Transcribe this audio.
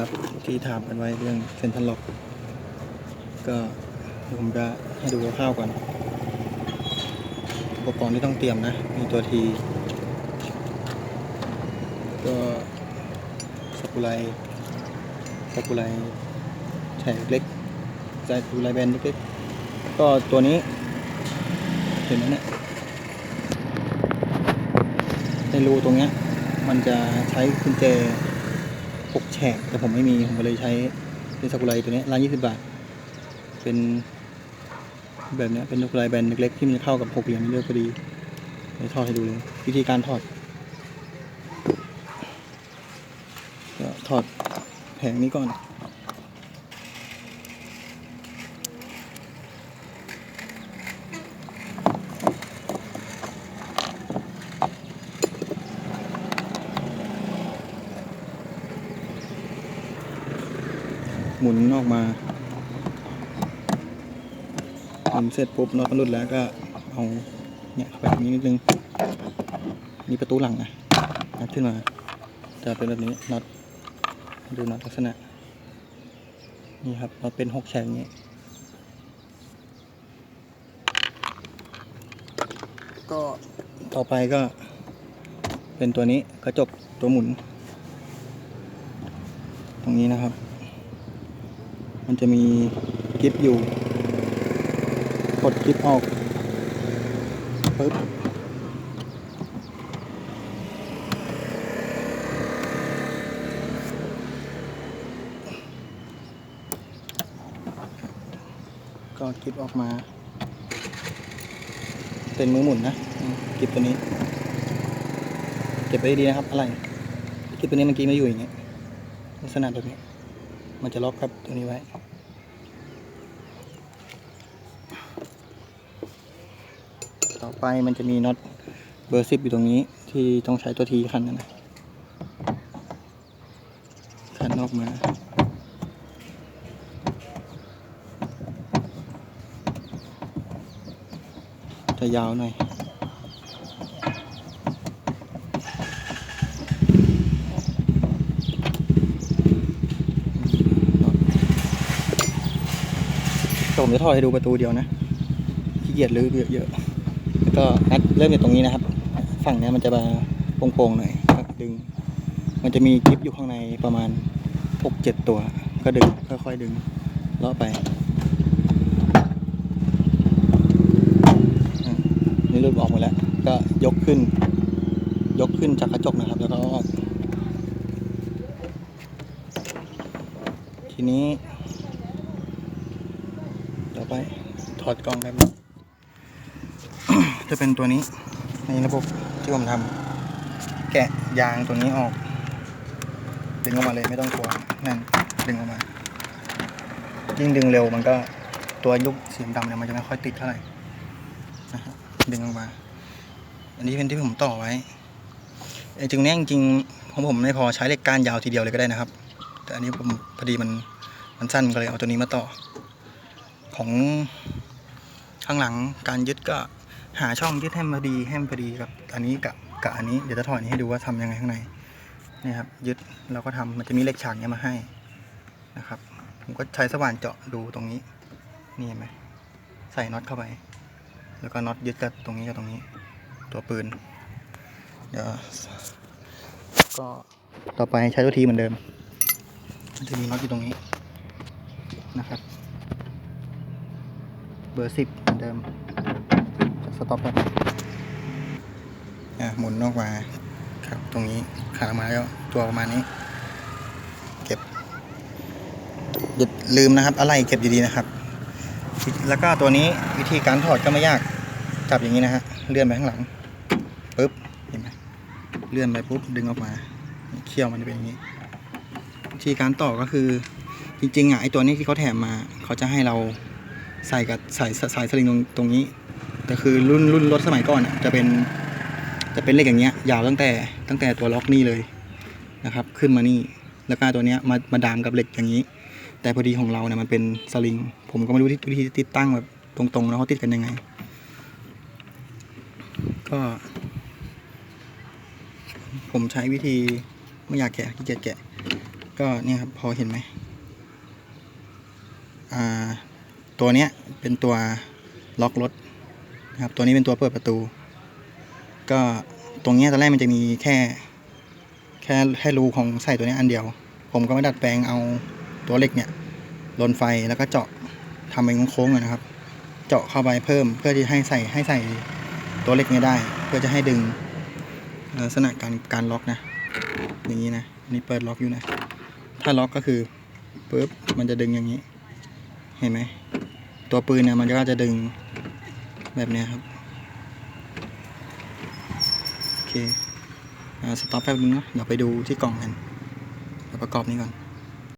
ครับที่ถามกันไว้เรื่องเซนทันล็อก ก็ผมจะให้ดูคร่าวก่อน อุปกรณ์ที่ต้องเตรียมนะ มีตัวที ก็สกุไลสกุไลแฉกเล็กสกุไลแบนเล็กๆก็ตัวนี้ เห็นไหมเนี่ยในรูตรงเนี้ยมันจะใช้กุญแจ หกแฉกแต่ผมไม่มี ผมเลยใช้เป็นสกุไรตัวนี้ร้านยี่สิบบาท เป็นแบบนี้เป็นสกุไรแบนเล็กๆที่มันเข้ากับหกเหลี่ยมเลือกพอดีเดี๋ยวทอดให้ดูเลย วิธีการทอดก็ทอดแผงนี้ก่อน หมุนออกมาหมุนเสร็จปุ๊บน็อตมันหลุดแล้วก็เอาเนี่ยเข้าไปตรงนี้นิดนึงนี่ประตูหลังนะนัดขึ้นมาจะเป็นแบบนี้น็อตดูน็อตลักษณะ นี่ครับน็อตเป็นหกแฉกอย่างนี้ก็ต่อไปก็ เป็นตัวนี้กระจกตัวหมุน ตรงนี้นะครับ มันจะมีกิฟอยู่ กดกิฟออกปึ๊บก็กิฟออกมา เป็นมือหมุนนะกิฟตัวนี้เก็บไว้ดีนะครับอะไรกิฟตัวนี้เมื่อกี้ไม่อยู่อย่างเงี้ยลักษณะแบบนี้ มันจะล็อกครับตัวนี้ไว้ต่อไปมันจะมีน็อตเบอร์สิบอยู่ตรงนี้ที่ต้องใช้ตัวทีขันนะนะขันออกมาจะยาวหน่อย ผมจะถอดให้ดูประตูเดียวนะขี้เกียจรื้อเยอะๆแล้วก็นัดเริ่มจากตรงนี้นะครับ ฝั่งนี้มันจะมาโป่งๆหน่อยดึง มันจะมีกิฟอยู่ข้างในประมาณหกเจ็ดตัว ก็ดึงค่อยๆดึงเลาะไปนี่รูดออกหมดแล้ว ก็ยกขึ้น ยกขึ้นจากกระจกนะครับ แล้วก็ออกทีนี้ ไป ถอดกล่องแบบนี้จะเป็นตัวนี้ ในระบบที่ผมทำแกะยางตัวนี้ออก ดึงออกมาเลยไม่ต้องกลัวนั่นดึงออกมา ยิ่งดึงเร็วมันก็ตัวยุบสีดำเนี่ยมันจะไม่ค่อยติดเท่าไหร่นะครับดึงออกมา อันนี้เป็นที่ผมต่อไว้ไอ้จริงเนี้ยจริงของผมไม่พอใช้เหล็กก้านยาวทีเดียวเลยก็ได้นะครับ แต่อันนี้ผมพอดีมันมันสั้นก็เลยเอาตัวนี้มาต่อ ของข้างหลังการยึดก็หาช่องยึดให้มันพอดีให้มันพอดีกับอันนี้กับกับอันนี้เดี๋ยวจะถอดนี้ให้ดูว่าทำยังไงข้างในนี่ครับยึดเราก็ทำมันจะมีเหล็กฉากเนี้ยมาให้นะครับ ผมก็ใช้สว่านเจาะดูตรงนี้นี่เห็นไหมใส่น็อตเข้าไป แล้วก็น็อตยึดกับตรงนี้กับตรงนี้ ตัวปืนเดี๋ยวก็ต่อไปใช้ตัวทีเหมือนเดิม มันจะมีน็อตอยู่ตรงนี้นะครับ เบอร์สิบเหมือนเดิมสต็อปครับอะหมุนออกมาครับ ตรงนี้ขาออกมาแล้วตัวประมาณนี้ เก็บอย่าลืมนะครับอะไรเก็บดีๆนะครับ แล้วก็ตัวนี้วิธีการถอดก็ไม่ยากจับอย่างนี้นะฮะเลื่อนไปข้างหลังปุ๊บเห็นไหมเลื่อนไปปุ๊บดึงออกมาเขี้ยวมันจะเป็นอย่างนี้วิธีการต่อก็คือจริงๆอะไอตัวนี้ที่เขาแถมมาเขาจะให้เรา ใส่กับสายสายสลิงตรงตรงนี้ แต่คือรุ่นรุ่นรถสมัยก่อนอะจะเป็นจะเป็นเหล็กอย่างเงี้ยยาวตั้งแต่ตั้งแต่ตัวล็อกนี่เลยนะครับ ขึ้นมานี่แล้วก็ตัวเนี้ยมามาดามกับเหล็กอย่างนี้ แต่พอดีของเราเนี่ยมันเป็นสลิง ผมก็ไม่รู้ที่วิธีติดตั้งแบบตรงๆแล้วเขาติดกันยังไง ก็ ผมใช้วิธีไม่อยากแกะขี้เกียจแกะ ก็เนี่ยครับพอเห็นไหมอ่า ตัวเนี้ยเป็นตัวล็อกรถนะครับตัวนี้เป็นตัวเปิดประตู ก็ตรงเนี้ยตอนแรกมันจะมีแค่ แค่แค่รูของใส่ตัวนี้อันเดียว ผมก็มาดัดแปลงเอาตัวเหล็กเนี่ยลนไฟแล้วก็เจาะทำเป็นโค้งๆนะครับ เจาะเข้าไปเพิ่มเพื่อที่ให้ใส่ให้ใส่ตัวเหล็กเนี้ยได้ เพื่อจะให้ดึงลักษณะการการล็อกนะ อย่างนี้นะนนี่เปิดล็อกอยู่นะ ถ้าล็อกก็คือปุ๊บมันจะดึงอย่างนี้ เห็นไหม ตัวปืนเนี่ยมันก็จะดึงแบบนี้ครับ โอเคอสต็อปแป๊บนึงนะเดี๋ยวไปดูที่กล่องกันเดี๋ยวประกอบนี้ก่อน